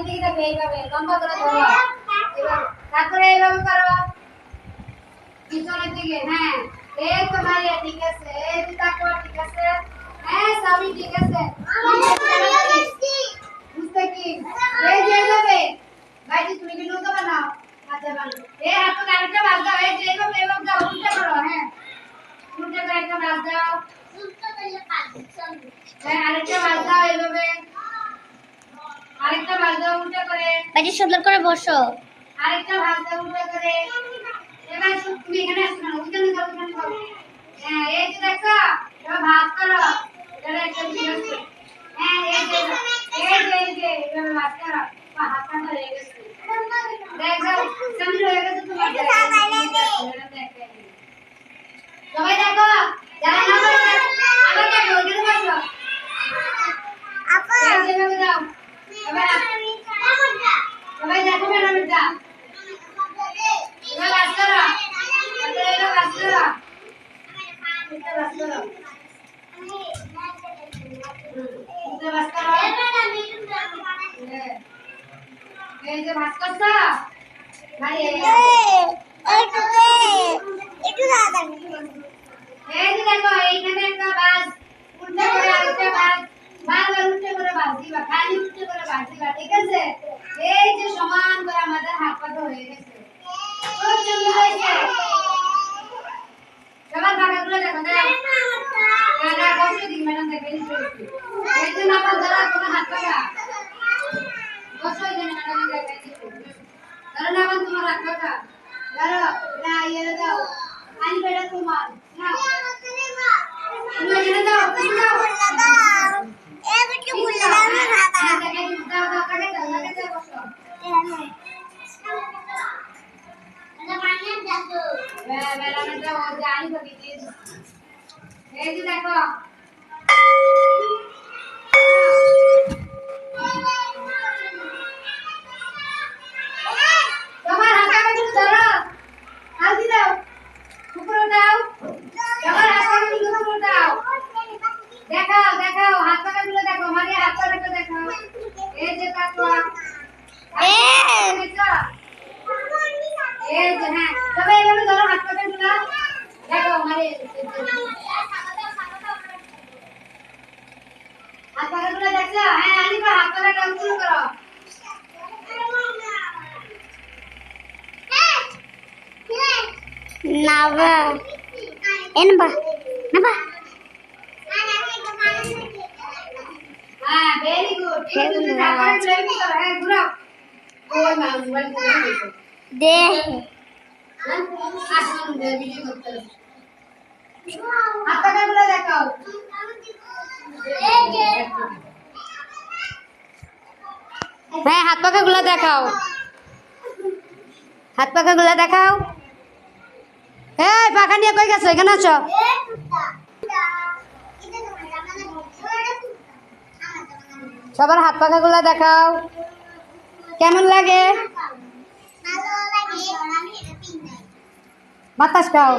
দিকে দেখো এইভাবে লম্বা করে ধরো এবার তারপরে এইভাবে করো পিছনের দিকে হ্যাঁ এই তো ভাইয়া ঠিক আছে এই তো তাকো ঠিক আছে হ্যাঁ সবই ঠিক আছে বুঝতে কি এই যে এইভাবে ভাইজি তুমি কি নৌকা বানাও আচ্ছা বানাও এই হাত আরেকটা বাজ দাও এই যে এইভাবে এইভাবে দাও উল্টা করো হ্যাঁ উল্টা করে একটা বাজ দাও হ্যাঁ আরেকটা বাজ দাও এইভাবে আরেকটা দাও উল্টা করে। বাজি সুন্দর করে বসো। আরেকটা ভাজ দাও উল্টা করে। এবার তুমি এখানে আসো না হ্যাঁ এই যে দেখো এবার ভাজ করো। এটা একটা ঠিক হ্যাঁ এই যে এই যে এই যে এবার করো। হাত পা ধরে গেছে। দেখো সামনে হয়ে গেছে তোমার সবাই দেখো যারা না পারে আবার দেখো ওখানে বসো এই যে এভাবে দাও এবার সবাই দেখো ম্যাডামটা এবার বাস করো তারপরে এটা বাস করো এটা বাস করো এটা বাস করো হ্যাঁ। এই যে ঠিক আছে এই যে সমান করে আমাদের হাত পাতা হয়ে গেছে। খুব সুন্দর হয়েছে। नायर राव आणि बेडा कुमार आणि बघितली हे। देखो এই যে হ্যাঁ তবে এভাবে ধরো হাত পাকা গুলো দেখো মানে হাত পাকা গুলো দেখছো হ্যাঁ আনিবা হাত পাকা কাম শুরু করো নাবা এনবা নাবা হ্যাঁ ভেরি গুড ঠিক আছে তারপরে ড্রাইভিং করো হ্যাঁ ঘুরাও ওই মা মোবাইল করে দে হ্যাঁ হাত পাকা গুলো দেখাও। হ্যাঁ হাত পাকা গুলো দেখাও। এই, পাখা নিয়ে কই গেছো? এখানে আছো? সবার হাত পাখা গুলো দেখাও। কেমন লাগে? Matascal.